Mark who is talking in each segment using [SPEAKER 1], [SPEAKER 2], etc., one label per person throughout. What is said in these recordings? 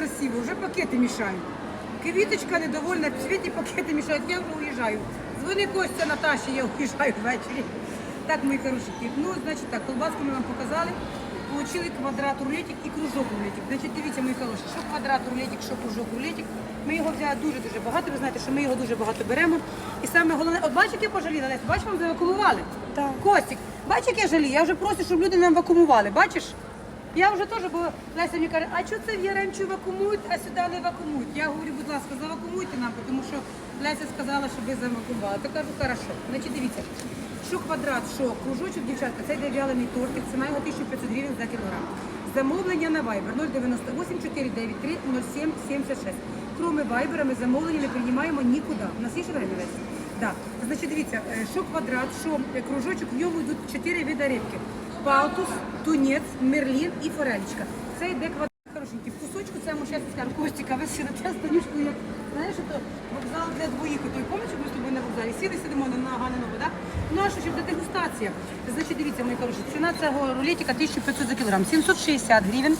[SPEAKER 1] красиво, вже пакети мішають. Квіточка недовольна, в світі пакети мішають, я вже уїжджаю. Дзвони Костя Наташі, я уїжджаю ввечері. Так, мої хороші. Ну, значить так, колбаску ми вам показали. Получили квадрат рулетик і кружок рулетик. Значить, дивіться, мої хороші, що квадрат рулетик, що кружок рулетик. Ми його взяли дуже-дуже багато. Ви знаєте, що ми його дуже багато беремо. І саме головне, от бачите, я пожаліла, Лесь, бачиш, вам завакумували?
[SPEAKER 2] Так.
[SPEAKER 1] Костік, як я жалію? Я вже прошу, щоб люди нам вакуумували, бачиш? Я вже теж, бо Леся мені каже, а чого це в Яремчу вакуумують, а сюди не вакуумують? Я говорю, будь ласка, завакуумуйте нам, тому що Леся сказала, щоб ви завакуумували. То кажу, хорошо. Значить, дивіться, що квадрат, що кружочок, дівчатка, це йде вялений тортик, ціна його 1500 гривень за кілограм. Замовлення на Viber 098 493 07 76. Кроме Viber, ми замовлення не приймаємо нікуди. У нас є ще время, Леся? Да. Значить, дивіться, е, що квадрат, що е, кружочок, в ньому йдуть чотири види рибки. Палтус, тунець, мерлін і форелечка. Це йде квадрат. Хорошенький. В кусочку це ми зараз скажемо, Костіка, ви сидите з Танюшкою, як, знаєш, то вокзал для двоїх. Той пам'ятаєш, ми з тобою на вокзалі сіли, сидимо на, Ганиному, да? Ну, а що, щоб дегустація. Значить, дивіться, мої хороші, ціна цього рулетика 1500 за кілограм, 760 гривень,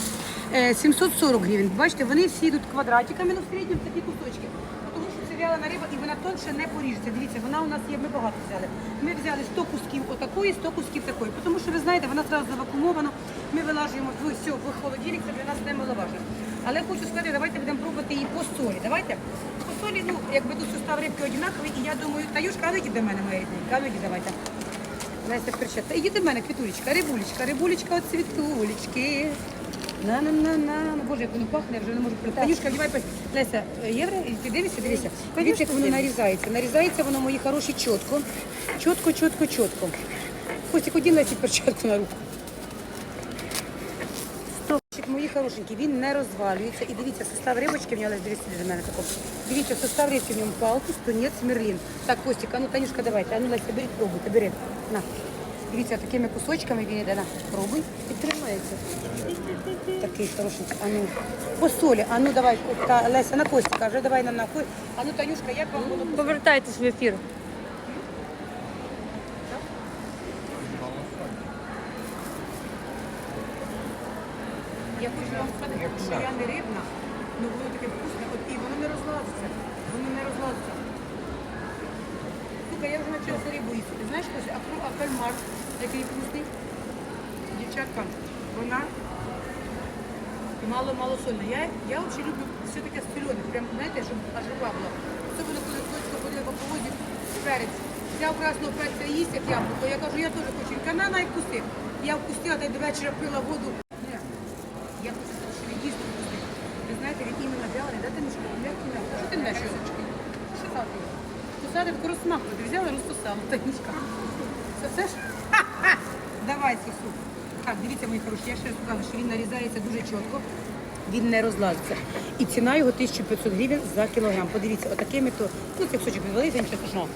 [SPEAKER 1] е, 740 гривень. Бачите, вони всі йдуть квадратиками, ну, в середньому такі кусочки. Це риба і вона тонше не поріжеться. Дивіться, вона у нас є, ми багато взяли. Ми взяли 100 кусків отакої, 100 кусків такої. Тому що ви знаєте, вона одразу завакумована. Ми вилажуємо все в холодильник, це для нас немаловажно. Але хочу сказати, давайте будемо пробувати її по солі. Давайте. По солі, ну, якби тут состав рибки однаковий, і я думаю, Таюшка, а ну йди до мене, моя рідненька, а ну йди, давайте. Кричать, та йди до мене, квітулечка, рибулечка, рибулечка от цвітулечки. На на на на Ну, Боже, як воно пахне, я вже не можу прийти. Танюшка, вдівай пес. Леся, е, євро, і ти дивишся, дивися. Дивіться, як воно нарізається. Нарізається воно, мої хороші, чітко. Чітко, чітко, чітко. Костік, один Лесі перчатку на руку. Стопчик, мої хорошенькі, він не розвалюється. І дивіться, состав рибочки, в нього Лесь, дивіться до мене такого. Дивіться, состав рибки в ньому палку, тунець, мерлін. Так, Костік, а ну, Танюшка, давайте. А ну, Леся, беріть, пробуйте, бери. На. Дивіться, такими кусочками він йде. На, пробуй. І тримається. Такий хорошенький. А ну, по солі. А ну, давай, та, Леся, на Костіка, вже давай нам на Ко- А ну, Танюшка, як вам було?
[SPEAKER 2] Повертайтесь в ефір.
[SPEAKER 1] Я хочу вам сказати, що я не рибна, але воно таке вкусне, от і воно не розлазиться. Воно не розлазиться. Слухай, я вже почала рибу їсти. Ти знаєш, а кальмар, який вкусний? Дівчатка, вона мало-мало сольна. Я, я взагалі люблю все таке солене, прям, знаєте, щоб аж рука була. Особливо, коли хтось ходив по поводі перець. Взяв красного перця їсть, як яблуко. Я кажу, я теж хочу. Канана і вкусив. Я вкусила, та й до вечора пила воду. Ні. Я хочу що він дійсно вкусний. Ви знаєте, він іменно вялений, дайте мені шкоду, як кіно. Що ти не язички? Що так? Кусати таку розсмаку. Ти взяла розсосала, Танюшка. Це все ж? Ха-ха! Давай, сосу. Так, дивіться, мої хороші, я ще раз сказала, що він нарізається дуже чітко. Він не розлазиться. І ціна його 1500 гривень за кілограм. Подивіться, отакими то, ну цей кусочок відвалився, нічого страшного.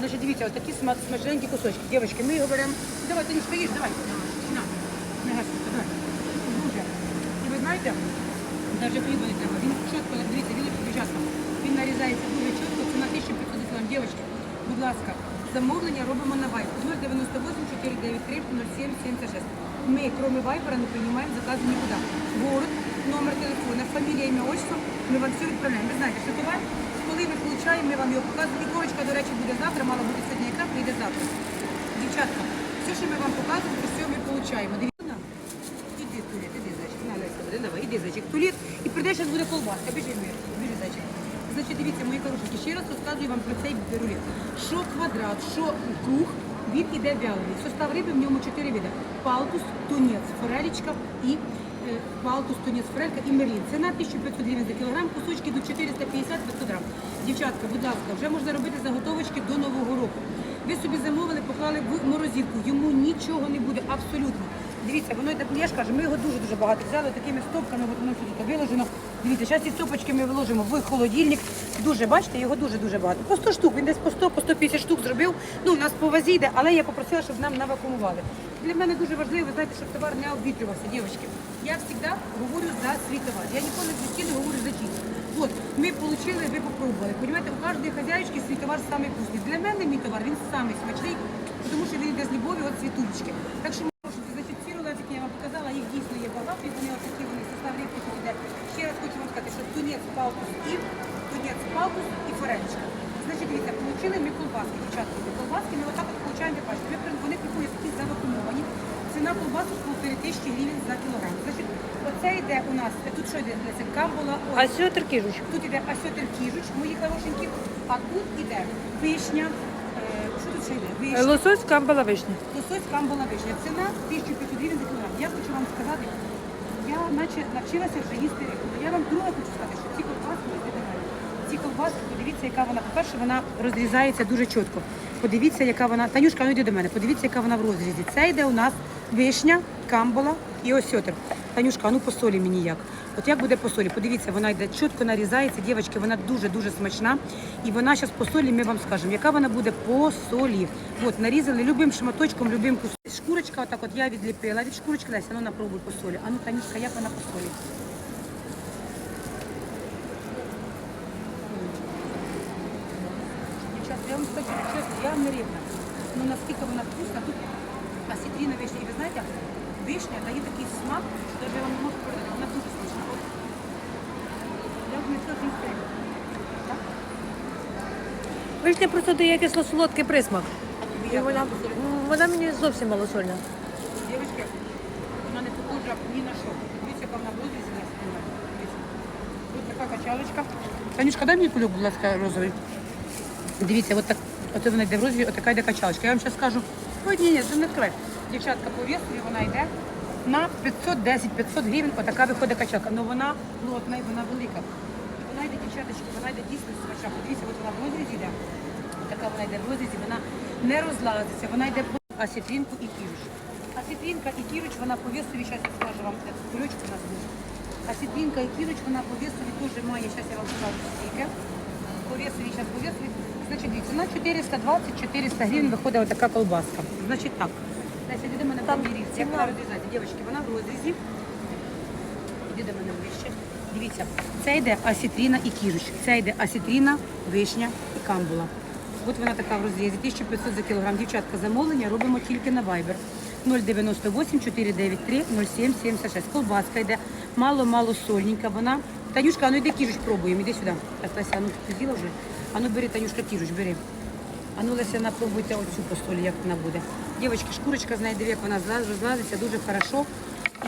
[SPEAKER 1] Значить, дивіться, отакі сма- смачненькі кусочки. Дівчатки, ми його беремо. Давай, їж. На, не гаситься, давай. Дуже. І ви знаєте, навіть хліба не треба. Він чітко, дивіться, він дівчатка. Він нарізається дуже чітко, ціна 1500 гривень. Дівчатки, будь ласка, замовлення робимо на Viber 098 493 07 76. Ми, кроме Вайбера, не приймаємо закази нікуди. Город, номер телефона, фамілія, ім'я, отчество, ми вам все відправляємо. Ви знаєте, що товар, коли ми получаємо, ми вам його показуємо. І корочка, до речі, буде завтра, мала бути сьогодні, яка прийде завтра. Дівчатка, все, що ми вам показуємо, то все ми получаємо. Дивіться. Іди, Туліт, іди, зайчик. На, давай, іди, зайчик. Туліт. І прийде, зараз буде колбаска. Біжи, мир. Значить, дивіться, мої хороші, ще раз розказую вам про цей рулет. Що квадрат, що круг, він іде вялений. Состав риби в ньому чотири види. Палтус, тунець, форелічка і е, палтус, тунець, форелька і мерлін. Ціна 1500 гривень за кілограм, кусочки до 450-500 грам. Дівчатка, будь ласка, вже можна робити заготовочки до Нового року. Ви собі замовили, поклали в морозилку, йому нічого не буде, абсолютно. Дивіться, воно йде, я ж кажу, ми його дуже-дуже багато взяли такими стопками, воно сюди виложено. Дивіться, зараз ці стопочки ми виложимо в холодильник. Дуже, бачите, його дуже-дуже багато. По 100 штук, він десь по 100, по 150 штук зробив. Ну, у нас по вазі йде, але я попросила, щоб нам навакумували. Для мене дуже важливо, знаєте, щоб товар не обвітрювався, дівчатки. Я завжди говорю за свій товар. Я ніколи в житті не говорю за чийсь. От, ми отримали, ви попробували. Понимаєте, у кожної хазяїчки свій товар самий вкусний. Для мене мій товар він самий смачний, тому що він йде з любові от світулечки. Так що можете, значить, ці рулетики я вам показала, їх дійсно є багато, і вони отакі вони состав рибки тут іде. Ще раз хочу вам тунець, палтус і тунець, палтус і форелечка. Значить, дивіться, получили ми колбаски, дівчатки. Колбаски ми отак от получаємо, ви бачите. Ми при- Вони приходять такі завакумовані. Ціна колбасок полтори тисячі гривень за кілограм. Значить, оце йде у нас, тут що Леся, камбула,
[SPEAKER 2] А
[SPEAKER 1] ось,
[SPEAKER 2] сьотер кіжуч.
[SPEAKER 1] тут йде асьотер кіжуч, мої хорошенькі, а тут іде вишня, е, що тут ще йде? Вишня.
[SPEAKER 2] Лосось камбала вишня.
[SPEAKER 1] Лосось камбула вишня. Ціна 1500 гривень за кілограм. Я хочу вам сказати, я наче навчилася вже їсти рибу. Я вам друге хочу сказати, що ці не підбирають. Ці ковбаски, подивіться, яка вона, по-перше, вона розрізається дуже чітко. Подивіться, яка вона. Танюшка, ну йди до мене, подивіться, яка вона в розрізі. Це йде у нас вишня, камбула і осьотер. Танюшка, а ну по солі мені як. От як буде по солі? Подивіться, вона йде чітко нарізається, дівчатки, вона дуже-дуже смачна. І вона зараз по солі, ми вам скажемо, яка вона буде по солі. От, нарізали любим шматочком, любим кусочком. Шкурочка, отак от я відліпила від шкурочки, Леся, ну напробуй по солі. А ну, Танюшка, як вона по солі? Я вам скажу, чесно, я не рівна. Ну наскільки вона вкусна, тут осетріна вишня. І ви знаєте, вишня дає такий смак, що я вам не можу передати. Вона дуже смачна. От. Я б не це з'їсти. Так?
[SPEAKER 2] Вишня просто дає кисло-солодкий присмак. І вона,
[SPEAKER 1] вона
[SPEAKER 2] мені зовсім малосольна.
[SPEAKER 1] Дівчатки, вона не похожа ні на що. Дивіться, яка вона буде зі нас. Тут така качалочка. Танюшка, дай мені кульок, будь ласка, розовий. Дивіться, от так, от вона йде в розові, от така йде качалочка. Я вам зараз скажу, ой, ні, ні, це не відкривай. Дівчатка, по весу вона йде на 510-500 гривень, отака виходить качалка. Ну вона плотна і вона велика. Вона йде, дівчаточки, вона йде дійсно смачна. Подивіться, от вона в розрізі йде. Така вона йде в розрізі, вона не розлазиться, вона йде по асітрінку і кіруч. Асітрінка і кіруч, вона по весові, зараз я скажу вам, це кульочок у нас був. Асітрінка і кіруч, вона по весові теж має, зараз я вам скажу скільки. По весові, зараз по весові. Значить, дивіться, на 420-400 гривень виходить отака колбаска. Значить так. Леся, іди до мене
[SPEAKER 2] Там
[SPEAKER 1] різці. Як вона розрізається? Дівчатки, вона в розрізі. Іди до мене ближче. Дивіться, це йде асітріна і кіруч. Це йде асітріна, вишня і камбула. От вона така в розрізі, 1500 за кілограм. Дівчатка, замовлення робимо тільки на Viber. 098 493 0776. Колбаска йде мало-мало сольненька. Вона. Танюшка, а ну йди кіжуч пробуємо, іди сюди. Так, Леся, а ну ти з'їла вже? А ну бери, Танюшка, кіжуч, бери. А ну, Леся, напробуйте оцю по солі, як вона буде. Дівчатки, шкурочка з неї, диви, як вона злаз- розлазиться дуже хорошо.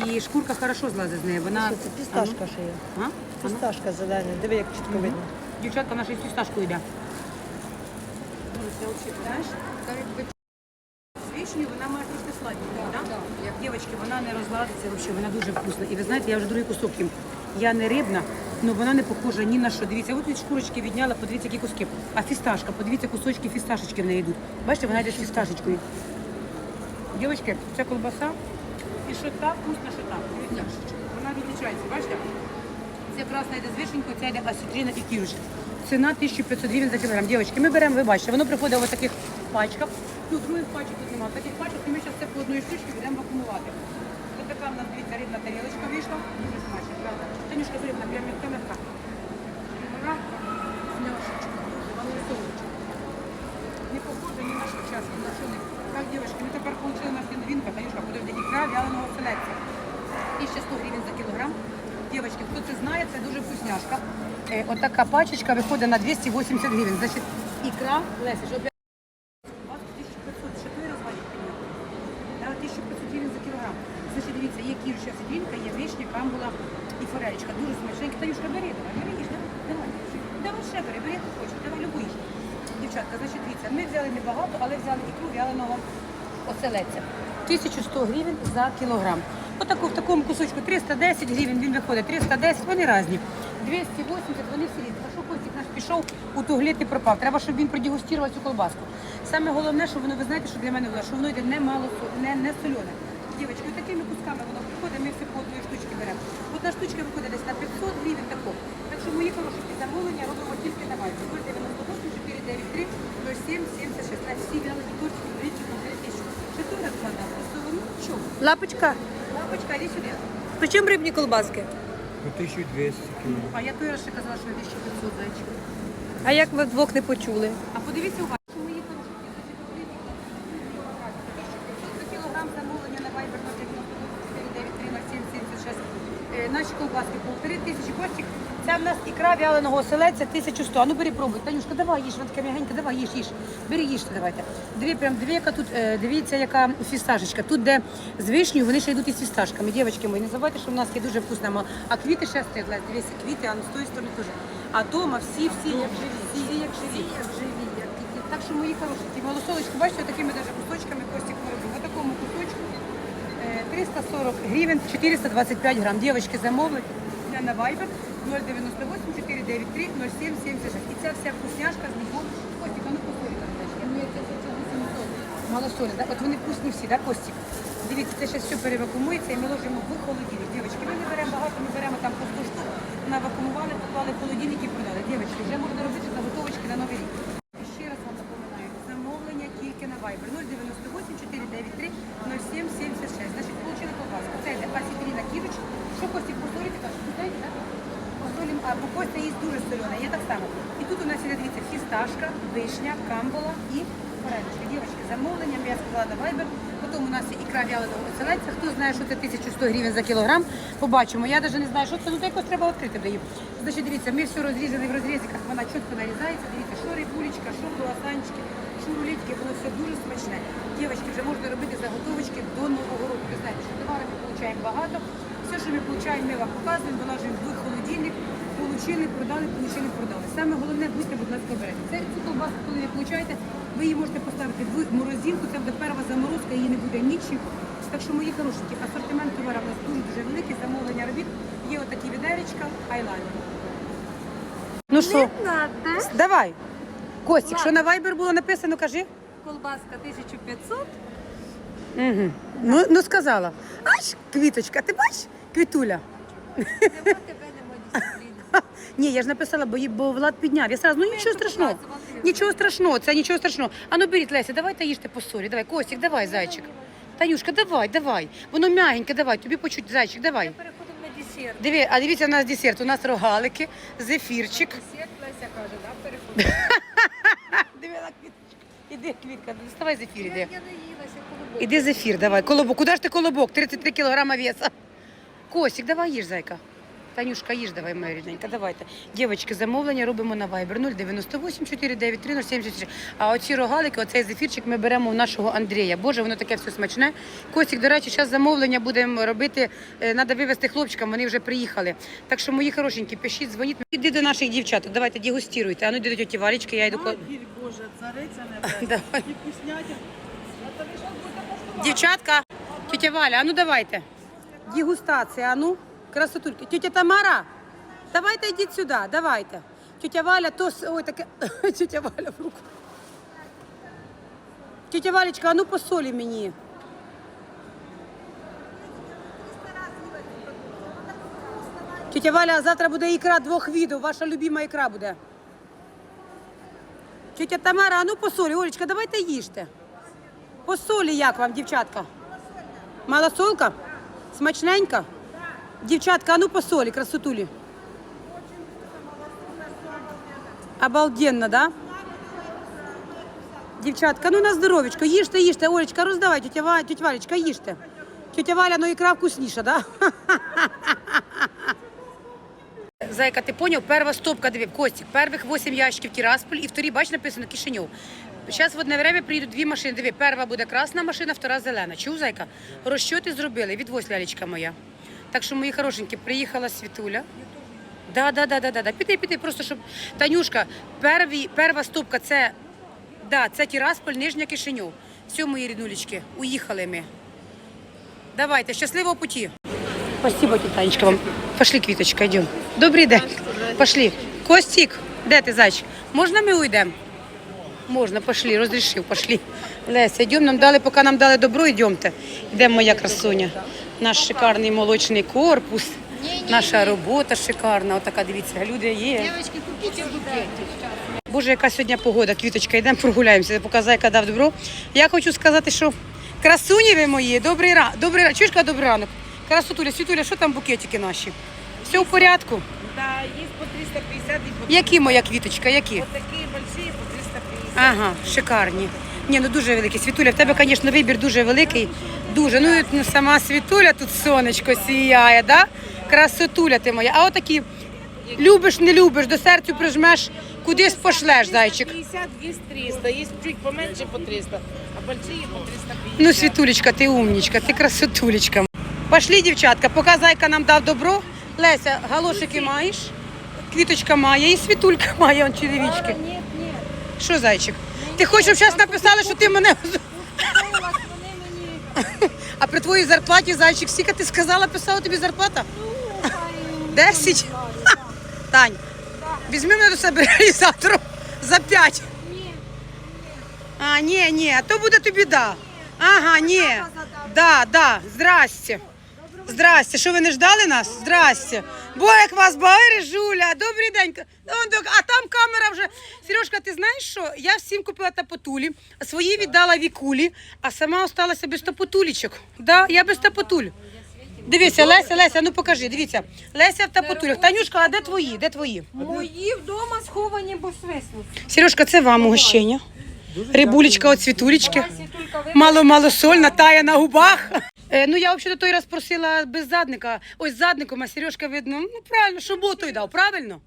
[SPEAKER 1] І шкурка хорошо злазить з неї. Вона...
[SPEAKER 2] Це фісташка ще є.
[SPEAKER 1] А? ну.
[SPEAKER 2] Зелена, диви, як чітко видно.
[SPEAKER 1] Дівчатка наша фісташкою йде. Знаєш, з вона має трошки сладенька, да? Як дівчатки, вона не розладиться, взагалі, вона дуже вкусна. І ви знаєте, я вже другий кусок їм. Я не рибна, але вона не похожа ні на що. Дивіться, от від шкурочки відняла, подивіться, які куски. А фісташка, подивіться, кусочки фісташечки в неї йдуть. Бачите, вона йде з фісташечкою. Дівчатки, це колбаса. І що та вкусна, що та. Вона відлічається, бачите? Це красна йде з вишенькою, це йде асітріна і кірюш. Ціна 1500 гривень за кілограм. Дівчатки, ми беремо, ви бачите, воно приходить в таких пачках. Ну, других пачок тут немає. Таких пачок і ми зараз це по одної штучці будемо вакуумувати. Ось така в нас, дивіться, рибна тарілочка вийшла. Дуже смачна, правда. Танюшка, рибна, прям. І дуже, вона. Не похоже ні на що чесно, на що не. Так, дівчатки, ми тепер отримали нашу новинку, Танюшка, подожди, ікра вяленого селекція. 1100 гривень за кілограм. Дівчатки, хто це знає, це дуже вкусняшка. Е, от така пачечка виходить на 280 гривень. Значить, ікра, Леся, що 1500, що ти розвалить мені? Да, 1500 гривень за кілограм. Значить, дивіться, є кірча сидінка, є вишня, камбула і форелечка. Дуже смачненька. Танюшка, бери, давай, бери, їж, давай, давай. Давай ще бери, бери, як ти хочеш, давай, любу їж. Дівчатка, значить, дивіться, ми взяли небагато, але взяли ікру вяленого оселедця. 1100 гривень за кілограм. Отаку, в такому кусочку 310 гривень він виходить, 310, вони різні. 280, вони всі різні. А що Костік наш пішов у туглет і пропав? Треба, щоб він продегустував цю колбаску. Саме головне, що воно, ви знаєте, що для мене було, що воно йде не мало не, не солене. Дівчатки, такими кусками воно приходить, ми все по одної штучки беремо. Одна штучка виходить десь на 500 гривень тако. Так що мої хороші замовлення робимо тільки на вайбі. 098 493 07 76. На всі вялені по 3 тисячі. Що тут розкладати?
[SPEAKER 2] Лапочка,
[SPEAKER 1] Лапочка, іди сюди.
[SPEAKER 2] по рибні колбаски?
[SPEAKER 3] По 1200 кг.
[SPEAKER 1] А я той раз ще казала, що 1500 зайчиків.
[SPEAKER 2] А як ви вдвох не почули?
[SPEAKER 1] А подивіться уважно, що мої хороші. За кілограм замовлення на Viber 090 Е, Наші колбаски полтори тисячі. Костік, це Це в нас ікра вяленого оселедця 1100. А ну бери пробуй. Танюшка, давай їж, вона така м'ягенька, давай їж, їж. Бери їжте, давайте. Дві, прям дві, яка тут, е, дивіться, яка фісташечка. Тут, де з вишнею, вони ще йдуть із фісташками. Дівчатки мої, не забувайте, що в нас є дуже вкусна А квіти ще стигли, дивіться, квіти, а ну з тої сторони теж. А дома всі, всі, як живі, всі, як живі. як живі. Так що мої хороші, ті малосолочки, бачите, такими даже кусочками костик робимо. В такому кусочку. Е, 340 гривень, 425 грам. Девочки замовили Я на Viber 098 493 0776. І ця вся вкусняшка з них. Костік, а ну посолі там 800. Мало солі, да? От вони вкусні всі, да, Костік? Дивіться, це зараз все перевакуумується і ми ложимо в холодильник. Дівчатки, ми не беремо багато, ми беремо там по 100 штук, навакуумували, поклали в холодильник і продали. Дівчатки, вже можна робити заготовочки на новий рік. І ще раз вам напоминаю, замовлення тільки на Viber 098 493 0776. Значить, получили колбаску. Це йде асітріна кірочка. Що Костік посолити, каже, знаєте, так? Посолім, а бо Костя їсть дуже солена, я так само. І тут у нас іде, дивіться, фісташка, вишня, камбола і форелечка. Дівчатки, замовлення, я сказала на Viber. Потім у нас є ікра вяленого оселедця. Хто знає, що це 1100 гривень за кілограм, побачимо. Я навіть не знаю, що це, ну якось треба відкрити даю. Значить, дивіться, ми все розрізали в розрізиках, вона чітко нарізається. Дивіться, що рибулечка, що круасанчики, що рулетики, воно все дуже смачне. Дівчатки, вже можна робити заготовочки до Нового року. Ви знаєте, що товари ми отримуємо багато. Все, що ми отримуємо, ми вам показуємо, вилажуємо в холодильник, получили, продали, получили, продали. Саме головне, будьте, будь ласка, обережні. Це цю колбаску, коли ви получаєте, ви її можете поставити в морозилку, це буде перша заморозка, її не буде нічого. Так що, мої хорошенькі, асортимент товару у нас дуже-дуже великий, замовлення робіт. Є отакі відеречка, айлайнер. Ну що, давай. Костік, що на Viber було написано, кажи.
[SPEAKER 2] Колбаска 1500.
[SPEAKER 1] Угу. Ну, ну сказала. Аж квіточка, ти бачиш? Квітуля.
[SPEAKER 2] Нема тебе, нема дисципліни.
[SPEAKER 1] Ні, я ж написала, бо, їй- бо Влад підняв. Я сразу, ну нічого страшного. Нічого страшного, це нічого страшного. А ну беріть, Леся, давайте їжте по солі. Давай, Костік, давай, зайчик. Танюшка, давай, давай. Воно м'ягеньке, давай, тобі почуть, зайчик, давай.
[SPEAKER 2] Переходимо на десерт.
[SPEAKER 1] Диви, а дивіться, у нас десерт. У нас рогалики, зефірчик.
[SPEAKER 2] Десерт, Леся каже, да, переходимо.
[SPEAKER 1] Диви на. Іди, квітка, доставай зефір, іди.
[SPEAKER 2] Я наїлася, колобок.
[SPEAKER 1] Іди зефір, давай. Колобок. Куди ж ти колобок? 33 кілограма веса. Костік, давай їж, зайка. Танюшка, їж давай, моя рідненька, давайте. Дівчатки, замовлення робимо на Viber 098 493 076. А оці рогалики, оцей зефірчик ми беремо у нашого Андрія. Боже, воно таке все смачне. Костік, до речі, зараз замовлення будемо робити. Треба вивезти хлопчикам, вони вже приїхали. Так що, мої хорошенькі, пишіть, дзвоніть. Іди до наших дівчаток, давайте дегустируйте. А ну йди до тіті Валічки, я йду.
[SPEAKER 4] Гіль Боже, цариця небесна.
[SPEAKER 1] Давай.
[SPEAKER 4] І вкуснятя.
[SPEAKER 1] Дівчатка, тетя Валя, а ну давайте. Дегустація, а ну, красотульки. Тетя Тамара, давайте йдіть сюди, давайте. Тетя Валя, то ой, таке, тетя Валя в руку. Тетя Валечка, а ну посолі мені. Тетя Валя, завтра буде ікра двох видів, ваша любима ікра буде. Тетя Тамара, а ну посолі, Олечка, давайте їжте. По солі як вам, дівчатка? Малосолка? Смачненька? Дівчатка, а ну по солі, красотулі. Обалденно, да? Дівчатка, ну на здоровечко, їжте, їжте, Олечка, роздавай, тетя, Ва... тетя Валечка, їжте. Тетя Валя, ну ікра вкусніша, да? Зайка, ти поняв? Перша стопка, диви, Костік, перших 8 ящиків Тирасполь і вторі, бач, написано Кишиньов. Зараз в одне время приїдуть дві машини. Диви, перша буде красна машина, втора зелена. Чув, зайка? Розчоти зробили, відвозь лялечка моя. Так що, мої хорошенькі, приїхала Світуля. Да, да, да, да, да, да. Піди, піди, просто щоб. Танюшка, перві, перша стопка це, да, це Тирасполь, Нижня Кишиньов. Все, мої ріднулечки, уїхали ми. Давайте, щасливого путі. Спасибо, Титанечка, вам. Пошли, Квіточка, йдем. Добрий день. Пошли. Костік, де ти, зайчик? Можна ми уйдемо? Можна, пошли, розрішив, пошли. Леся, йдемо, нам дали, поки нам дали добро, йдемте. Йдемо, моя красуня. Наш шикарний молочний корпус. Наша робота шикарна. Отака, дивіться, люди є. Боже, яка сьогодні погода, квіточка, йдемо прогуляємося, поки зайка дав добро. Я хочу сказати, що красуні ви мої, добрий ранок. Добрий ранок. Чуєш, добрий ранок? Красотуля, Світуля, що там букетики наші? Все в порядку?
[SPEAKER 4] Да, есть по 350 и по
[SPEAKER 1] Які моя квіточка, які?
[SPEAKER 4] Вот такие большие по 350.
[SPEAKER 1] Ага, шикарні. Ні, ну дуже великі. Світуля, в тебе, звісно, вибір дуже великий. Дуже. Ну, ну сама Світуля тут сонечко сіяє, да? Красотуля ти моя. А отакі Любиш, не любиш, до серцю прижмеш, кудись пошлеш, зайчик.
[SPEAKER 4] 50, есть 300. Есть чуть поменьше по 300, а большие по 350.
[SPEAKER 1] Ну, Світулечка, ти умнічка, ти красотулечка. Пошли, дівчатка, поки зайка нам дав добро. Леся, галошики маєш? Квіточка має, і світулька має, он чоловічки.
[SPEAKER 2] Ні, ні.
[SPEAKER 1] Що, зайчик? Ти хочеш, щоб зараз написали, що ти мене. А при твоїй зарплаті, зайчик, скільки ти сказала, писала тобі зарплата?
[SPEAKER 2] ну,
[SPEAKER 1] Десять? Тань, візьми мене до себе реалізатором за п'ять. А, ні, ні, то буде тобі да. Ага, ні. Да, да, здрасте. Здрасте, що ви не ждали нас? Здрасте. Бо як вас Жуля, добрий день. А там камера вже. Сережка, ти знаєш що? Я всім купила тапотулі, свої віддала вікулі, а сама осталася без тапотулічок. Да, я без тапотуль. Дивіться, Леся, Леся, ну покажи, дивіться. Леся в тапотулях. Танюшка, а де твої? Де твої?
[SPEAKER 2] Мої вдома сховані, бо свиснуть.
[SPEAKER 1] Сережка, це вам угощення. Рибулечка от світулечки. Мало-мало сольна, тая на губах. Е, ну я взагалі той раз просила без задника. Ось з задником, а Сережка видно, ну правильно, що той дав, правильно?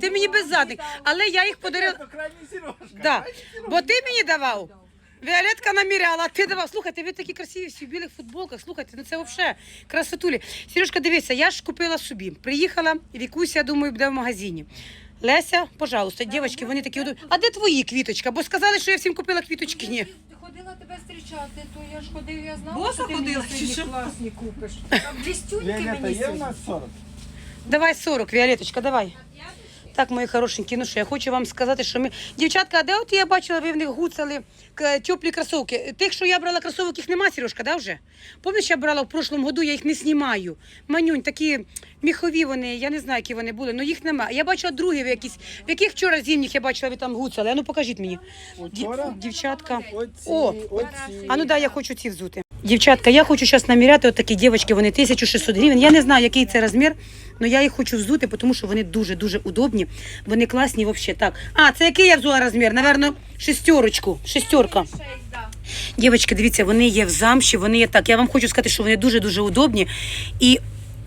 [SPEAKER 1] Ти мені без задник. Але я їх подарила. Да. Бо ти мені давав. Віолетка наміряла, а ти давав. Слухайте, ви такі красиві всі в білих футболках. Слухайте, ну це взагалі красотулі. Сережка, дивися, я ж купила собі. Приїхала, Вікуся, я думаю, буде в магазині. Леся, пожалуйста, дівчатки, вони такі удобні. А де твої квіточка? Бо сказали, що я всім купила квіточки. Ні.
[SPEAKER 2] ходила тебе зустрічати, то я ж ходив, я знала,
[SPEAKER 1] Боса
[SPEAKER 2] що ти
[SPEAKER 1] ходила,
[SPEAKER 2] мені
[SPEAKER 1] чи
[SPEAKER 2] сьогодні
[SPEAKER 1] що?
[SPEAKER 2] класні купиш. Там блістюньки
[SPEAKER 3] Віолетта,
[SPEAKER 2] мені
[SPEAKER 3] є в
[SPEAKER 2] сьогодні.
[SPEAKER 3] нас 40?
[SPEAKER 1] Давай 40, Віолеточка, давай. Так, мої хорошенькі, ну що, я хочу вам сказати, що ми. Дівчатка, а де от я бачила, ви в них гуцали теплі кросовки. Тих, що я брала кросовок, їх нема, Сережка, да, вже? Пам'ятаєш, я брала в прошлому году, я їх не знімаю. Манюнь, такі міхові вони, я не знаю, які вони були, але їх нема. Я бачила другі в якісь, в яких вчора зимніх я бачила, ви там гуцали. А ну покажіть мені. Ді- Дівчатка. О, а ну да, я хочу ці взути. Дівчатка, я хочу зараз наміряти от такі дівчатки, вони 1600 гривень. Я не знаю, який це розмір, але я їх хочу взути, тому що вони дуже-дуже удобні. Вони класні взагалі. Так. А, це який я взула розмір? Наверно, шестерочку. Шестерка. Дівчатки, дивіться, вони є в замші, вони є так. Я вам хочу сказати, що вони дуже-дуже удобні. І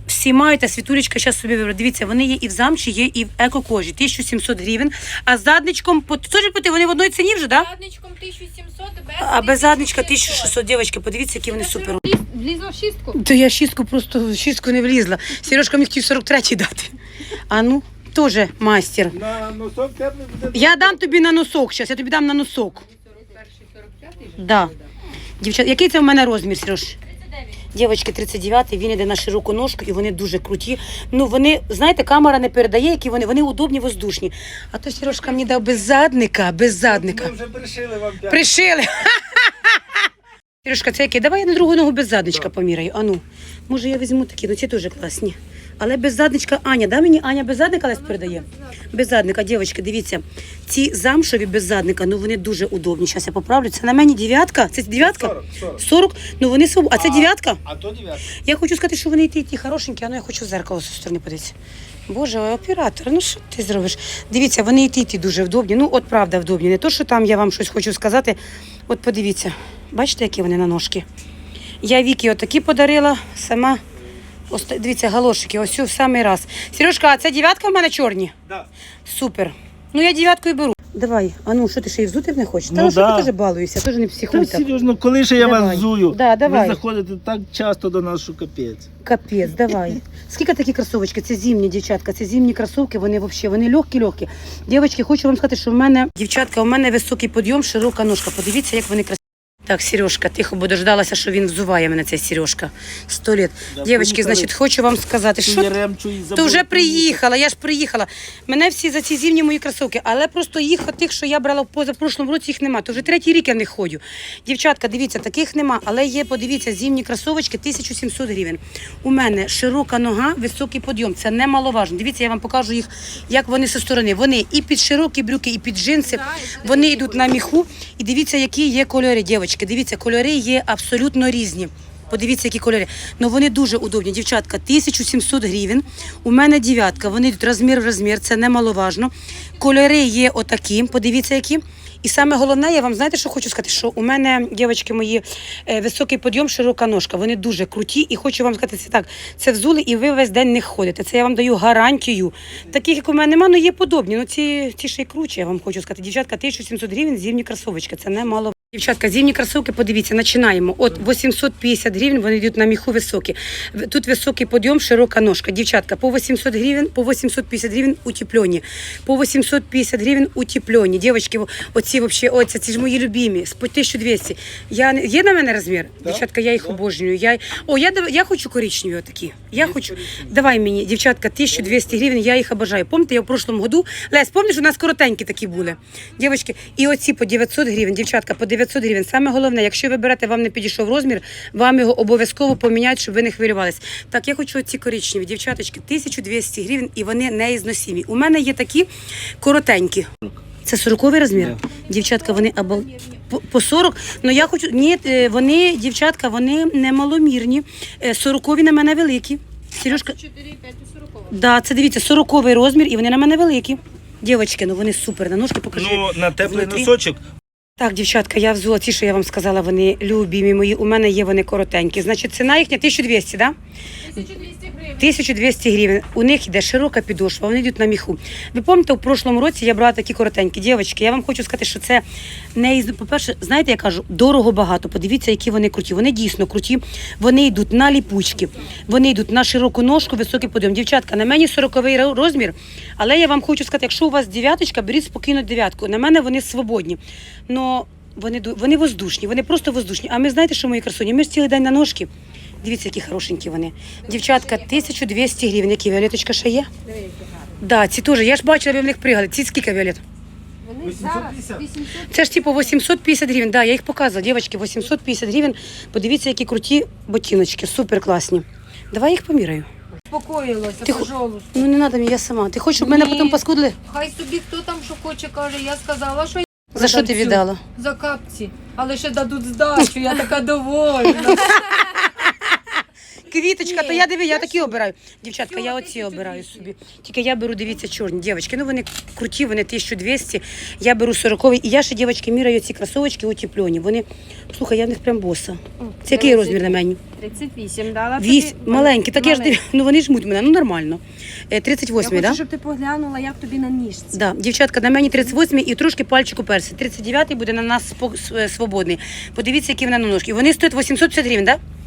[SPEAKER 1] всі мають, а світулечка зараз собі вибрати. Дивіться, вони є і в замші, є і в еко-кожі. 1700 гривень. А з задничком, по- по- вони в одній ціні вже, так? Да?
[SPEAKER 2] Задничком 1700, без
[SPEAKER 1] А без задничка 1600, дівчатки, подивіться, які вони супер.
[SPEAKER 2] Влізла в шістку?
[SPEAKER 1] То я шістку просто в шістку не влізла. Сережка мені хотів 43 дати. А ну, теж мастер.
[SPEAKER 3] На носок теплий буде.
[SPEAKER 1] Я дам тобі на носок зараз, я тобі дам на носок. Да. Дівчат, який це в мене розмір, Сереж?
[SPEAKER 2] 39.
[SPEAKER 1] Дівчатки, 39, він іде на широку ножку і вони дуже круті. Ну вони, знаєте, камера не передає, які вони, вони удобні, воздушні. А то Сережка мені дав без задника, без задника.
[SPEAKER 3] Ми вже пришили вам п'ять.
[SPEAKER 1] Пришили. Сережка, це який? Давай я на другу ногу без задничка поміряю. А ну, може я візьму такі, ну ці дуже класні. Але без задничка Аня, да мені Аня без задника лесь передає? Без задника, дівчатки, дивіться. Ці замшові без задника, ну вони дуже удобні. Зараз я поправлю. Це на мені дев'ятка. Це дев'ятка?
[SPEAKER 3] 40, 40.
[SPEAKER 1] 40? Ну вони своб... А це дев'ятка?
[SPEAKER 3] А то дев'ятка.
[SPEAKER 1] Я хочу сказати, що вони ті, ті хорошенькі, а ну я хочу в зеркало з сторони подивитися. Боже, оператор, ну що ти зробиш? Дивіться, вони і ті, і ті дуже вдобні. Ну, от правда вдобні. Не то, що там я вам щось хочу сказати. От подивіться, бачите, які вони на ножки? Я Вікі отакі подарила, сама. Оста... Дивіться, галошики, ось в самий раз. Сережка, а це дев'ятка в мене чорні?
[SPEAKER 3] Да.
[SPEAKER 1] Супер. Ну я дев'ятку беру. Давай, а ну що ти ще й взути не хочеш? Та
[SPEAKER 5] Ну
[SPEAKER 1] ну, що
[SPEAKER 5] да.
[SPEAKER 1] ти теж балуєшся, теж не психуй
[SPEAKER 5] Та
[SPEAKER 1] так.
[SPEAKER 5] серйозно, коли ж я
[SPEAKER 1] Давай.
[SPEAKER 5] вас зую?
[SPEAKER 1] Да, давай.
[SPEAKER 5] Ви заходите так часто до нас, що капець.
[SPEAKER 1] Капець, давай. Скільки такі кросовочки? Це зимні, дівчатка, це зимні кросовки, вони взагалі, вони легкі-легкі. Дівчатки, хочу вам сказати, що в мене, дівчатка, у мене високий підйом, широка ножка. Подивіться, як вони красиві. Так, Сережка, тихо, бо дождалася, що він взуває мене, цей Сережка. Сто літ.
[SPEAKER 5] Да,
[SPEAKER 1] Дівчатки, значить, хочу вам сказати, що
[SPEAKER 5] забув
[SPEAKER 1] вже приїхала, я ж приїхала. Мене всі за ці зимні мої кросовки, але просто їх, тих, що я брала в позапрошлому році, їх нема. То вже третій рік я них ходжу. Дівчатка, дивіться, таких нема, але є, подивіться, зимні кросовочки 1700 гривень. У мене широка нога, високий підйом. Це немаловажно. Дивіться, я вам покажу їх, як вони зі сторони. Вони і під широкі брюки, і під джинси. Вони йдуть на міху. І дивіться, які є кольори, дівчатки. Дивіться, кольори є абсолютно різні. Подивіться, які кольори. Ну вони дуже удобні. Дівчатка, 1700 гривень. У мене дев'ятка. Вони йдуть розмір в розмір, це немаловажно. Кольори є отакі, подивіться, які. І саме головне, я вам знаєте, що хочу сказати, що у мене, дівчатки мої, е, високий підйом, широка ножка. Вони дуже круті. І хочу вам сказати це так: це взули, і ви весь день не ходите. Це я вам даю гарантію. Таких, як у мене немає, ну є подобні. Ну ці, ці ще й круче, я вам хочу сказати. Дівчатка, 1700 гривень, зимні кросовочки. Це немало. Дівчатка, зимні кросовки, подивіться, починаємо. От 850 гривень вони йдуть на міху високі. Тут високий подйом, широка ножка. Дівчатка, по 800 гривень, по 850 гривень утеплені. По 850 гривень утеплені. Дівчатки, оці вообще, оці, ці ж мої любимі, по 1200. Я, є на мене розмір? Дівчатка, я їх обожнюю. Я, о, я, я хочу коричневі отакі. Я хочу. Давай мені, дівчатка, 1200 гривень, я їх обожаю. Пам'ятаєте, я в прошлому году, Лесь, пам'ятаєш, у нас коротенькі такі були. Дівчатки, і оці по 900 гривень, дівчатка, по 900 гривень. Саме головне, якщо ви берете, вам не підійшов розмір, вам його обов'язково поміняють, щоб ви не хвилювались. Так, я хочу оці коричневі, дівчаточки, 1200 гривень, і вони неізносимі. У мене є такі коротенькі. Це 40 розмір? Дівчатка, вони або по, по 40. Ну я хочу. Ні, е, вони, дівчатка, вони не маломірні. Е, 40 на мене великі. Сережка.
[SPEAKER 2] 4, 5 і 40.
[SPEAKER 1] Да, це дивіться, 40 розмір, і вони на мене великі. Дівчатки, ну вони супер. На ножки покажи.
[SPEAKER 3] Ну, на теплий
[SPEAKER 1] Внутрі.
[SPEAKER 3] носочок.
[SPEAKER 1] Так, дівчатка, я взула ті, що я вам сказала, вони любімі мої. У мене є вони коротенькі. Значить, ціна їхня 1200, да?
[SPEAKER 2] 1200 гривень.
[SPEAKER 1] 1200 гривень. У них йде широка підошва, вони йдуть на міху. Ви пам'ятаєте, у прошлому році я брала такі коротенькі. Дівчатки, я вам хочу сказати, що це не із... По-перше, знаєте, я кажу, дорого багато. Подивіться, які вони круті. Вони дійсно круті. Вони йдуть на ліпучки, вони йдуть на широку ножку, високий подйом. Дівчатка, на мені 40 розмір, але я вам хочу сказати, якщо у вас дев'яточка, беріть спокійно дев'ятку. На мене вони свободні. Но вони, вони воздушні, вони просто воздушні. А ми знаєте, що мої красуні? Ми ж цілий день на ножки. Дивіться, які хорошенькі вони. Дівчатка, 1200 гривень. Які Віолеточка ще є? Да, ці теж. Я ж бачила, ви в них пригали. Ці скільки Віолет?
[SPEAKER 2] Вони зараз 800.
[SPEAKER 1] Це ж типу 850 гривень. Да, я їх показувала. Дівчатки, 850 гривень. Подивіться, які круті ботиночки, супер класні. Давай їх поміряю.
[SPEAKER 2] Успокоїлося,
[SPEAKER 1] Ти
[SPEAKER 2] пожалуйста.
[SPEAKER 1] Ну не треба мені, я сама. Ти хочеш, щоб мене потім паскудили?
[SPEAKER 2] Хай собі хто там що хоче, каже, я сказала, що
[SPEAKER 1] За що ти віддала?
[SPEAKER 2] За капці. Але ще дадуть здачу, я така довольна.
[SPEAKER 1] Квіточка, то я диви, я
[SPEAKER 2] я
[SPEAKER 1] такі обираю. Дівчатка, я оці
[SPEAKER 2] 1200.
[SPEAKER 1] обираю собі. Тільки я беру, дивіться, чорні дівчатки. Ну вони круті, вони 1200. Я беру 40 І я ще, дівчатки, міряю ці кросовочки утеплені. Вони, слухай, я в них прям боса. Це який розмір на мені?
[SPEAKER 6] 38 дала
[SPEAKER 1] Вісь,
[SPEAKER 6] тобі.
[SPEAKER 1] маленькі, так я ж дивлю, ну вони жмуть мене, ну нормально. Е,
[SPEAKER 6] Я
[SPEAKER 1] 38,
[SPEAKER 6] хочу,
[SPEAKER 1] да?
[SPEAKER 6] щоб ти поглянула, як тобі на ніжці.
[SPEAKER 1] Да, дівчатка, на мені 38 і трошки пальчик уперся. 39 буде на нас е, свободний. Подивіться, які вони на ножки. Вони стоять 850 гривень, так? Да?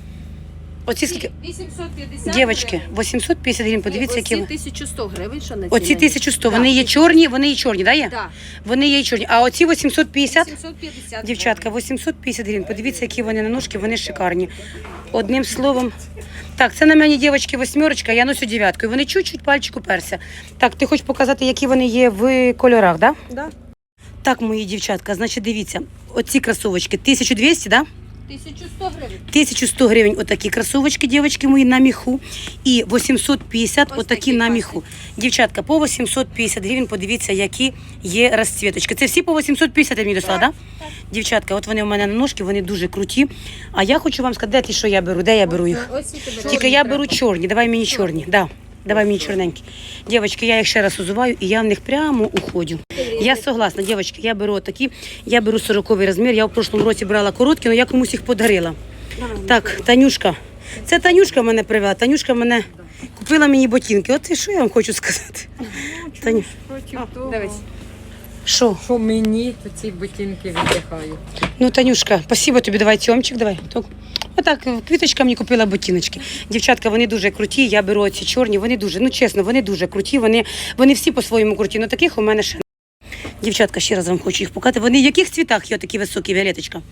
[SPEAKER 1] Оці скільки?
[SPEAKER 2] 850
[SPEAKER 1] Дівчатки, 850 гривень, подивіться, які.
[SPEAKER 6] Оці
[SPEAKER 1] вони.
[SPEAKER 6] 1100 гривень, що на
[SPEAKER 1] Оці 1100, вони є чорні, вони є чорні, да, є?
[SPEAKER 6] Да.
[SPEAKER 1] Вони є чорні. А оці 850?
[SPEAKER 6] 750
[SPEAKER 1] Дівчатка, 850 гривень. Подивіться, які вони на ножки, вони шикарні. Одним словом. Так, це на мені дівчатки восьмерочка, я ношу дев'ятку. І Вони чуть-чуть пальчик уперся. Так, ти хочеш показати, які вони є в кольорах, да?
[SPEAKER 6] Да.
[SPEAKER 1] Так, мої дівчатка, значить, дивіться, оці кросовочки 1200, да?
[SPEAKER 2] 1100 гривень.
[SPEAKER 1] 1100 гривень отакі кросовочки, дівчатки мої, на міху. І 850
[SPEAKER 6] Ось
[SPEAKER 1] отакі
[SPEAKER 6] такі
[SPEAKER 1] на міху. Дівчатка, по 850 гривень, подивіться, які є розцвіточки. Це всі по 850 я мені достала, так? Да? Дівчатка, от вони у мене на ножки, вони дуже круті. А я хочу вам сказати, де ті, що я беру, де я беру їх.
[SPEAKER 2] Ось і тебе.
[SPEAKER 1] Тільки я беру чорні, давай мені чорні. Да. Давай мені чорненькі. Дівчатки, я їх ще раз узуваю і я в них прямо уходю. Я согласна, дівчатки, я беру такі, я беру 40 розмір. Я в прошлому році брала короткі, але я комусь їх подарила. Так, Танюшка. Це Танюшка мене привела. Танюшка мене купила мені ботинки. От і що я вам хочу сказати? Таню,
[SPEAKER 2] Дивись.
[SPEAKER 1] що?
[SPEAKER 2] Що мені, то ці ботинки віддихають.
[SPEAKER 1] Ну, Танюшка, спасибо тобі, давай тьомчик, давай. Отак, квіточка мені купила ботиночки. Дівчатка, вони дуже круті. Я беру ці чорні, вони дуже, ну чесно, вони дуже круті. Вони, вони всі по-своєму круті. Ну таких у мене ще. Дівчатка, ще раз вам хочу їх показати. Вони в яких цвітах є такі високі, Віолеточка?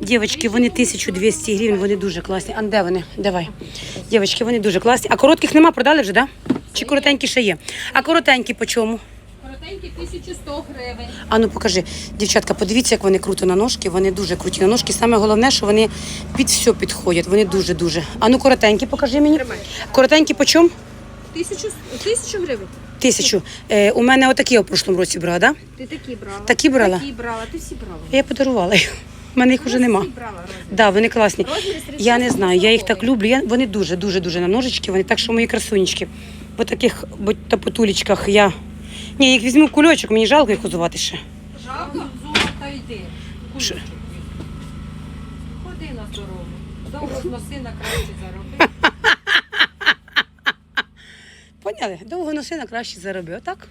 [SPEAKER 1] Дівчатки, вони 1200 гривень, вони дуже класні. А де вони? Давай. Дівчатки, вони дуже класні. А коротких нема, продали вже, так? Да? Чи коротенькі ще є? А коротенькі по чому?
[SPEAKER 2] Коротенькі 1100 гривень.
[SPEAKER 1] А ну покажи, дівчатка, подивіться, як вони круто на ножки. Вони дуже круті на ножки. Саме головне, що вони під все підходять. Вони дуже дуже. А ну коротенькі, покажи мені. Коротенькі по чому?
[SPEAKER 6] Тисячу, тисячу гривень.
[SPEAKER 1] Тисячу. Е, у мене отакі я в прошлому році брала, да?
[SPEAKER 6] Ти такі брала.
[SPEAKER 1] Такі брала?
[SPEAKER 6] Такі брала, ти всі брала.
[SPEAKER 1] Я подарувала їх. У мене їх вже нема.
[SPEAKER 6] Всі брала розмір.
[SPEAKER 1] Да, вони класні.
[SPEAKER 6] Розмір з 36
[SPEAKER 1] Я не знаю, я їх так люблю. Я, вони дуже, дуже, дуже на ножички. Вони так, що мої красунечки. По таких бо- та потулечках я. Ні, їх візьму в кульочок, мені жалко їх узувати ще.
[SPEAKER 2] Жалко?
[SPEAKER 1] Що?
[SPEAKER 2] куличок візьми. Ходи на здоров'я. Довго носи на краще зароби.
[SPEAKER 1] Поняли? Довго носи на краще зароби. Отак.